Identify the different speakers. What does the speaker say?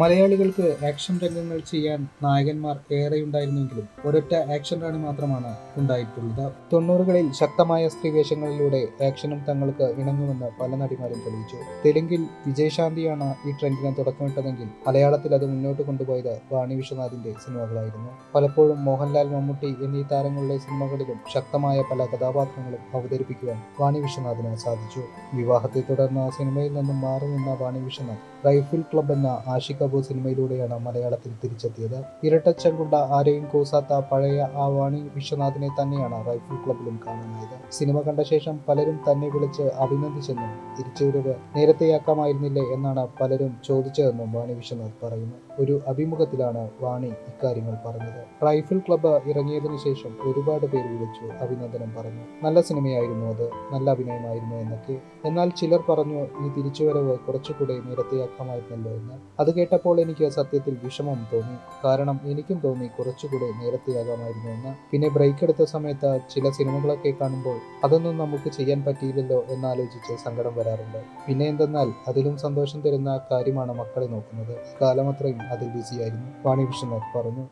Speaker 1: മലയാളികൾക്ക് ആക്ഷൻ രംഗങ്ങൾ ചെയ്യാൻ നായകന്മാർ ഏറെയുണ്ടായിരുന്നെങ്കിലും ഒരൊറ്റ ആക്ഷൻ റാണി മാത്രമാണ് ഉണ്ടായിട്ടുള്ളത്. തൊണ്ണൂറുകളിൽ ശക്തമായ സ്ത്രീവേഷങ്ങളിലൂടെ ആക്ഷനും തങ്ങൾക്ക് ഇണങ്ങുമെന്ന് പല നടിമാരും തെളിയിച്ചു. തെലുങ്കിൽ വിജയശാന്തിയാണ് ഈ ട്രെൻഡിന് തുടക്കമിട്ടതെങ്കിൽ മലയാളത്തിൽ അത് മുന്നോട്ട് കൊണ്ടുപോയത് വാണി വിശ്വനാഥിന്റെ സിനിമകളായിരുന്നു. പലപ്പോഴും മോഹൻലാൽ മമ്മൂട്ടി എന്നീ താരങ്ങളുടെ സിനിമകളിലും ശക്തമായ പല കഥാപാത്രങ്ങളും അവതരിപ്പിക്കുവാൻ വാണി വിശ്വനാഥിന് സാധിച്ചു. വിവാഹത്തെ തുടർന്ന് സിനിമയിൽ നിന്നും മാറി നിന്ന വാണി വിശ്വനാഥ് റൈഫിൾ ക്ലബ് എന്ന ആഷിക് കപൂർ സിനിമയിലൂടെയാണ് മലയാളത്തിൽ തിരിച്ചെത്തിയത്. ഇരട്ടച്ചങ്കുണ്ട ആരെയും കൂസാത്ത പഴയ ആ വാണി വിശ്വനാഥിനെ തന്നെയാണ് റൈഫിൾ ക്ലബിലും കാണാനായത്. സിനിമ കണ്ട ശേഷം പലരും തന്നെ വിളിച്ച് അഭിനന്ദിച്ചെന്നും തിരിച്ചുവരവ് നേരത്തെയാക്കാമായിരുന്നില്ലേ എന്നാണ് പലരും ചോദിച്ചതെന്നും വാണി വിശ്വനാഥ് പറയുന്നു. ഒരു അഭിമുഖത്തിലാണ് വാണി ഇക്കാര്യങ്ങൾ പറഞ്ഞത്. റൈഫിൾ ക്ലബ്ബ് ഇറങ്ങിയതിനു ശേഷം ഒരുപാട് പേര് വിളിച്ചു അഭിനന്ദനം പറഞ്ഞു. നല്ല സിനിമയായിരുന്നു അത് നല്ല അഭിനയമായിരുന്നു എന്നൊക്കെ. എന്നാൽ ചിലർ പറഞ്ഞു ഈ തിരിച്ചുവരവ് കുറച്ചുകൂടെ നേരത്തെയാക്കാമായിരുന്നല്ലോ എന്ന്. അത് കേട്ടപ്പോൾ എനിക്ക് സത്യത്തിൽ വിഷമം തോന്നി. കാരണം എനിക്കും തോന്നി കുറച്ചുകൂടെ നേരത്തെയാകാമായിരുന്നു എന്ന്. പിന്നെ ബ്രേക്ക് എടുത്ത സമയത്ത് ചില സിനിമകളൊക്കെ കാണുമ്പോൾ അതൊന്നും നമുക്ക് ചെയ്യാൻ പറ്റിയില്ലല്ലോ എന്നാലോചിച്ച് സങ്കടം വരാറുണ്ട്. പിന്നെ എന്തെന്നാൽ അതിലും സന്തോഷം തരുന്ന കാര്യമാണ് മക്കളെ നോക്കുന്നത്. കാലമത്രയും അതിൽ ബിസിയായിരുന്നു വാണി വിഷ്ണു പറഞ്ഞു.